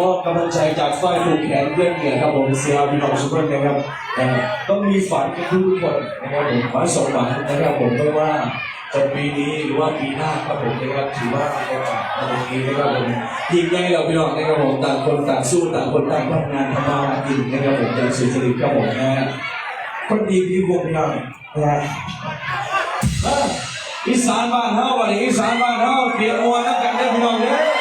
ก็มอบกำลังใจจากฝ่ายผูกแขนเพื่อนเนี่ยครับผมเสียพี่น้องสุกคนนะครับเอ่อต้องมีฝันกันทุกคนนะครับผมฝันสมหวังนะครับผมไม่ว่าจะปีนี้หรือว่าปีหน้าครับผมนะครับถือว่าโอกาสในงนี้นะครับผมยิ่งใหญ่เราพี่น้องนะครับผมต่างคนต่างสู้ต่างคนต่างทำงานทำมาหากินนะครับผมอย่างสุจริตครับผมนะฮะคนดีพี่วงพี่น้องนะฮะอีสานบ้านเฮาวันนี้อีสานบ้านเฮาเตรียมมวนนะ